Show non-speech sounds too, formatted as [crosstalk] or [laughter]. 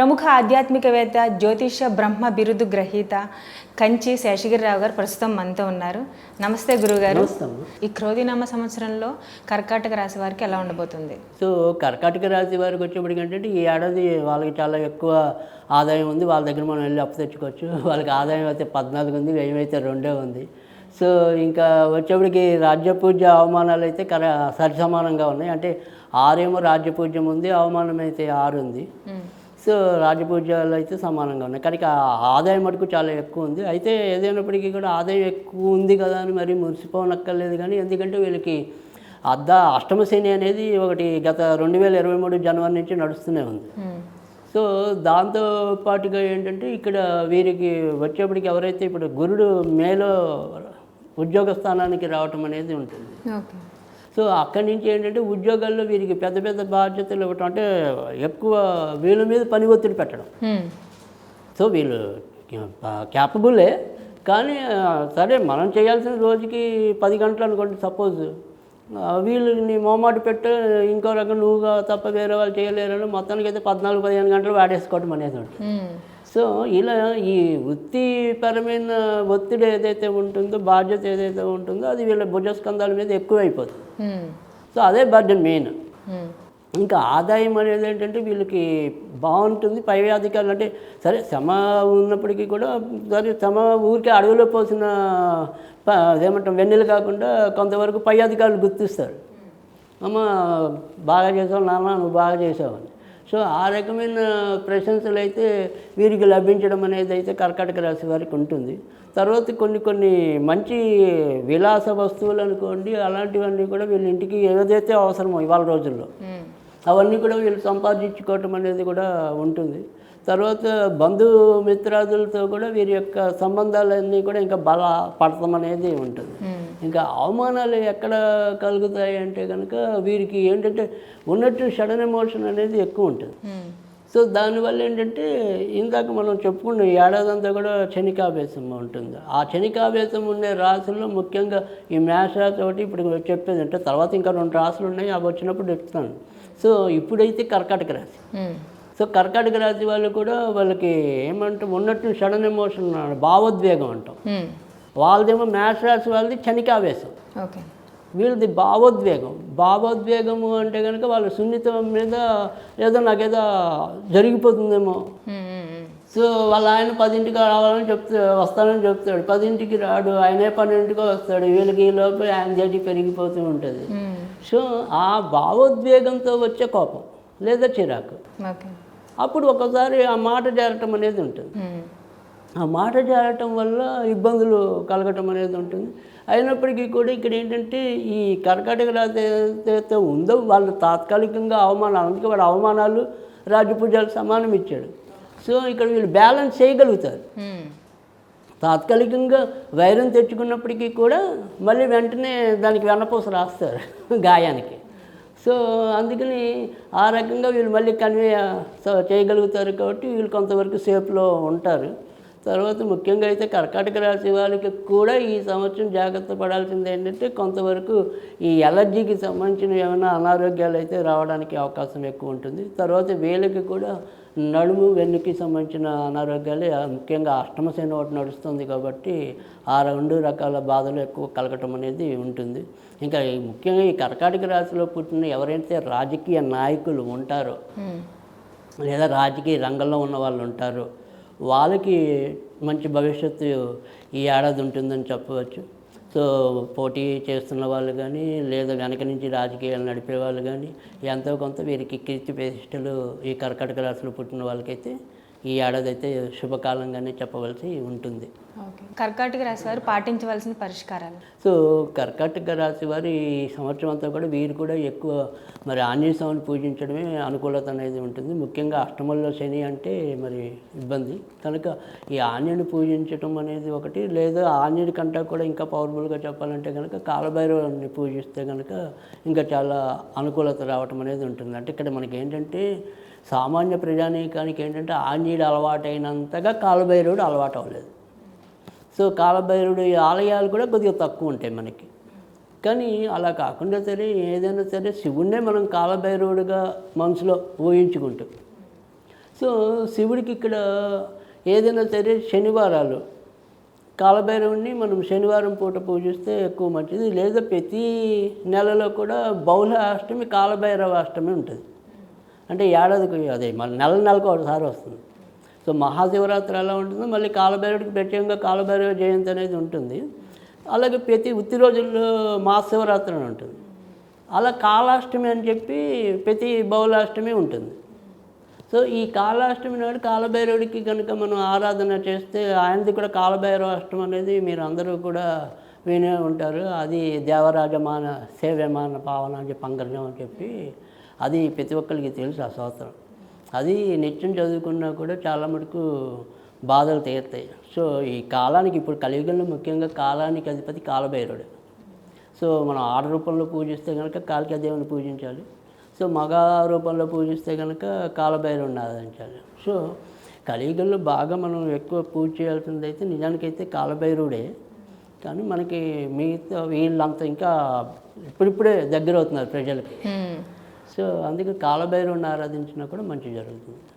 ప్రముఖ ఆధ్యాత్మికవేత్త జ్యోతిష బ్రహ్మ బిరుదు గ్రహీత కంచి శేషగిరిరావు గారు ప్రస్తుతం మనతో ఉన్నారు. నమస్తే గురుగారు. ఈ క్రోధినామ సంవత్సరంలో కర్కాటక రాశి వారికి ఎలా ఉండబోతుంది? సో కర్కాటక రాశి వారికి వచ్చేప్పటికి ఏంటంటే ఈ ఏడాది వాళ్ళకి చాలా ఎక్కువ ఆదాయం ఉంది. వాళ్ళ దగ్గర మనం వెళ్ళి అప్పు తెచ్చుకోవచ్చు. [laughs] వాళ్ళకి ఆదాయం అయితే పద్నాలుగు ఉంది వ్యయం అయితే రెండే ఉంది. సో ఇంకా వచ్చేప్పటికి రాజ్యపూజ్య అవమానాలు అయితే కర సరి సమానంగా ఉన్నాయి. అంటే ఆరేమో రాజ్యపూజ్యం ఉంది అవమానం అయితే ఆరు ఉంది. సో రాజపూజ్యాలు అయితే సమానంగా ఉన్నాయి. కానీ ఆ ఆదాయం మటుకు చాలా ఎక్కువ ఉంది. అయితే ఏదైనప్పటికీ కూడా ఆదాయం ఎక్కువ ఉంది కదా అని మరి మురిసిపోనక్కర్లేదు కానీ ఎందుకంటే వీళ్ళకి అర్ధ అష్టమ శని అనేది ఒకటి గత రెండు వేల ఇరవై మూడు జనవరి నుంచి నడుస్తూనే ఉంది. మ్మ్. సో దాంతో పాటుగా ఏంటంటే ఇక్కడ వీరికి వచ్చేప్పటికి ఎవరైతే ఇప్పుడు గురుడు మేలో ఉద్యోగ స్థానానికి రావటం అనేది ఉంటుంది. ఓకే. సో అక్కడి నుంచి ఏంటంటే ఉద్యోగాల్లో వీరికి పెద్ద పెద్ద బాధ్యతలు ఇవ్వటం అంటే ఎక్కువ వీళ్ళ మీద పని ఒత్తిడి పెట్టడం. సో వీళ్ళు క్యాపబులే కానీ సరే మనం చేయాల్సిన రోజుకి పది గంటలు అనుకోండి సపోజ్ వీళ్ళని మోమాట పెట్టే ఇంకో రకం నువ్వుగా తప్ప వేరే వాళ్ళు చేయలేరని మొత్తానికి అయితే పద్నాలుగు పదిహేను గంటలు వాడేసుకోవడం అనేది ఉంటుంది. సో ఇలా ఈ వృత్తిపరమైన ఒత్తిడి ఏదైతే ఉంటుందో బాధ్యత ఏదైతే ఉంటుందో అది వీళ్ళ భుజస్కంధాల మీద ఎక్కువైపోతుంది. సో అదే బర్డన్ మెయిన్. ఇంకా ఆదాయం అనేది ఏంటంటే వీళ్ళకి బాగుంటుంది పై అధికారులు అంటే సరే శ్రమ ఉన్నప్పటికీ కూడా సరే శ్రమ ఊరికే అడవిలో పోసిన అదేమంటాం వెన్నెలు కాకుండా కొంతవరకు పై అధికారులు గుర్తిస్తారు అమ్మ బాగా చేసావు నాన్న నువ్వు బాగా చేసావు అని సో ఆ రకమైన ప్రశంసలు అయితే వీరికి లభించడం అనేది అయితే కర్కాటక రాశి వారికి ఉంటుంది తర్వాత కొన్ని కొన్ని మంచి విలాస వస్తువులు అనుకోండి అలాంటివన్నీ కూడా వీళ్ళ ఇంటికి ఏదైతే అవసరమో ఇవాళ రోజుల్లో. అవన్నీ కూడా వీళ్ళు సంపాదించుకోవటం అనేది కూడా ఉంటుంది తర్వాత బంధుమిత్రాదులతో కూడా వీరి యొక్క సంబంధాలన్నీ కూడా ఇంకా బల పడటం అనేది ఉంటుంది. ఇంకా అవమానాలు ఎక్కడ కలుగుతాయి అంటే కనుక వీరికి ఏంటంటే ఉన్నట్టు సడన్ ఎమోషన్ అనేది ఎక్కువ ఉంటుంది. సో దానివల్ల ఏంటంటే ఇందాక మనం చెప్పుకున్న ఏడాదంతా కూడా శనికాభ్యాసం ఉంటుంది ఆ శనికాభ్యాసం ఉండే రాశుల్లో ముఖ్యంగా ఈ మేష రాశి ఒకటి ఇప్పుడు చెప్పేది అంటే తర్వాత ఇంకా రెండు రాశులు ఉన్నాయి అవి వచ్చినప్పుడు చెప్తాను సో ఇప్పుడైతే కర్కాటక రాశి. సో కర్కాటక రాశి వాళ్ళు కూడా వాళ్ళకి ఏమంటాం ఉన్నట్టు సడన్ ఎమోషన్ భావోద్వేగం అంటాం. వాళ్ళదేమో మేష రాశి వాళ్ళది శనికావేశం ఓకే. వీళ్ళది భావోద్వేగం. భావోద్వేగము అంటే కనుక వాళ్ళ సున్నితం మీద ఏదో నాకేదో జరిగిపోతుందేమో. సో వాళ్ళ ఆయన పదింటికి రావాలని చెప్తా వస్తానని చెప్తాడు. పదింటికి రాడు ఆయనే పన్నెండింటికి వస్తాడు. వీళ్ళకి ఈ లోపల యాంగ్జైటీ పెరిగిపోతూ ఉంటుంది. సో ఆ భావోద్వేగంతో వచ్చే కోపం లేదా చిరాకు. అప్పుడు ఒకసారి ఆ మాట జారటం అనేది ఉంటుంది. ఆ మాట జారటం వల్ల ఇబ్బందులు కలగటం అనేది ఉంటుంది. అయినప్పటికీ కూడా ఇక్కడ ఏంటంటే ఈ కర్కాటక రాశి ఏదైతే ఉందో వాళ్ళు తాత్కాలికంగా అవమానాలు అందుకే వాడు అవమానాలు రాజపూజాలు సమానం ఇచ్చాడు. సో ఇక్కడ వీళ్ళు బ్యాలెన్స్ చేయగలుగుతారు. తాత్కాలికంగా వైరం తెచ్చుకున్నప్పటికీ కూడా మళ్ళీ వెంటనే దానికి వెన్నపూస రాస్తారు గాయానికి. సో అందుకని ఆ రకంగా వీళ్ళు మళ్ళీ కన్వే చేయగలుగుతారు కాబట్టి వీళ్ళు కొంతవరకు సేఫ్లో ఉంటారు. తర్వాత ముఖ్యంగా అయితే కర్కాటక రాశి వాళ్ళకి కూడా ఈ సంవత్సరం జాగ్రత్త పడాల్సింది ఏంటంటే కొంతవరకు ఈ ఎలర్జీకి సంబంధించిన ఏమైనా అనారోగ్యాలు అయితే రావడానికి అవకాశం ఎక్కువ ఉంటుంది తర్వాత వీళ్ళకి కూడా నడుము వెన్నుకి సంబంధించిన అనారోగ్యాలు ముఖ్యంగా అష్టమశని ఒకటి నడుస్తుంది కాబట్టి ఆ రెండు రకాల బాధలు ఎక్కువ కలగటం అనేది ఉంటుంది ఇంకా ముఖ్యంగా ఈ కర్కాటక రాశిలో పుట్టిన ఎవరైతే రాజకీయ నాయకులు ఉంటారో. లేదా రాజకీయ రంగంలో ఉన్న వాళ్ళు ఉంటారు వాళ్ళకి మంచి భవిష్యత్తు ఈ ఏడాది ఉంటుందని చెప్పవచ్చు. సో పోటీ చేస్తున్న వాళ్ళు కానీ లేదా వెనక నుంచి రాజకీయాలు నడిపే వాళ్ళు కానీ ఎంతో కొంత వీరికి కీర్తి ప్రతిష్టలు ఈ కర్కటక రాశిలో పుట్టిన వాళ్ళకైతే ఈ ఏడాది అయితే శుభకాలంగానే చెప్పవలసి ఉంటుంది. కర్కాటక రాశి వారు పాటించవలసిన పరిష్కారాలు? సో కర్కాటక రాశి వారి ఈ సంవత్సరం అంతా కూడా వీరు కూడా ఎక్కువ మరి ఆంజనేయ స్వామిని పూజించడమే అనుకూలత అనేది ఉంటుంది. ముఖ్యంగా అష్టమంలో శని అంటే మరి ఇబ్బంది. కనుక ఈ ఆంజనేయుని పూజించడం అనేది ఒకటి లేదా ఆంజనేయుడి కంటే కూడా ఇంకా పవర్ఫుల్గా చెప్పాలంటే కనుక కాలభైరవుని పూజిస్తే కనుక ఇంకా చాలా అనుకూలత రావటం అనేది ఉంటుంది. అంటే ఇక్కడ మనకి ఏంటంటే సామాన్య ప్రజానీకానికి ఏంటంటే ఆంజనేయుడు అలవాటైనంతగా కాలభైరవుడు అలవాటు అవ్వలేదు. సో కాలభైరవుడు ఆలయాలు కూడా కొద్దిగా తక్కువ ఉంటాయి మనకి. కానీ అలా కాకుండా సరే ఏదైనా సరే శివుణ్ణే మనం కాలభైరవుడిగా మనసులో ఊహించుకుంటాం. సో శివుడికి ఇక్కడ ఏదైనా సరే శనివారాలు. కాలభైరవుని మనం శనివారం పూట పూజిస్తే ఎక్కువ మంచిది. లేదా ప్రతి నెలలో కూడా బౌల అష్టమి కాలభైరవ అష్టమి ఉంటుంది. అంటే ఏడాదికి అదే మన నెల నెలకు ఒకసారి వస్తుంది. సో మహాశివరాత్రి ఎలా ఉంటుందో మళ్ళీ కాలభైరవుడికి ప్రత్యేకంగా కాలభైరవ జయంతి అనేది ఉంటుంది. అలాగే ప్రతి ఉత్తి రోజుల్లో మహాశివరాత్రి అని ఉంటుంది. అలా కాలాష్టమి అని చెప్పి ప్రతి బౌలాష్టమి ఉంటుంది. సో ఈ కాలాష్టమి నాడు కాలభైరవుడికి కనుక మనం ఆరాధన చేస్తే ఆయనది కూడా కాలభైరవ అష్టం అనేది మీరు అందరూ కూడా వినే ఉంటారు. అది దేవరాజమాన సేవ్యమాన పావన అని చెప్పి అంగర్జం అని చెప్పి అది ప్రతి ఒక్కరికి తెలుసు ఆ స్తోత్రం అది నిత్యం చదువుకున్నా కూడా చాలా మటుకు బాధలు తీరుతాయి. సో ఈ కాలానికి ఇప్పుడు కలియుగంలో ముఖ్యంగా కాలానికి అధిపతి కాలభైరుడు సో మనం ఆడ రూపంలో పూజిస్తే కనుక కాళికా దేవుని పూజించాలి. సో మగ రూపంలో పూజిస్తే కనుక కాలభైరవుని ఆరాధించాలి. సో కలియుగంలో బాగా మనం ఎక్కువ పూజ చేయాల్సింది అయితే నిజానికైతే కాలభైరవుడే. కానీ మనకి మిగతా వీళ్ళంతా ఇంకా ఇప్పుడిప్పుడే దగ్గర అవుతున్నారు ప్రజలకి సో అందుకే కాలభైరవుని ఆరాధించినా కూడా మంచి జరుగుతుంది.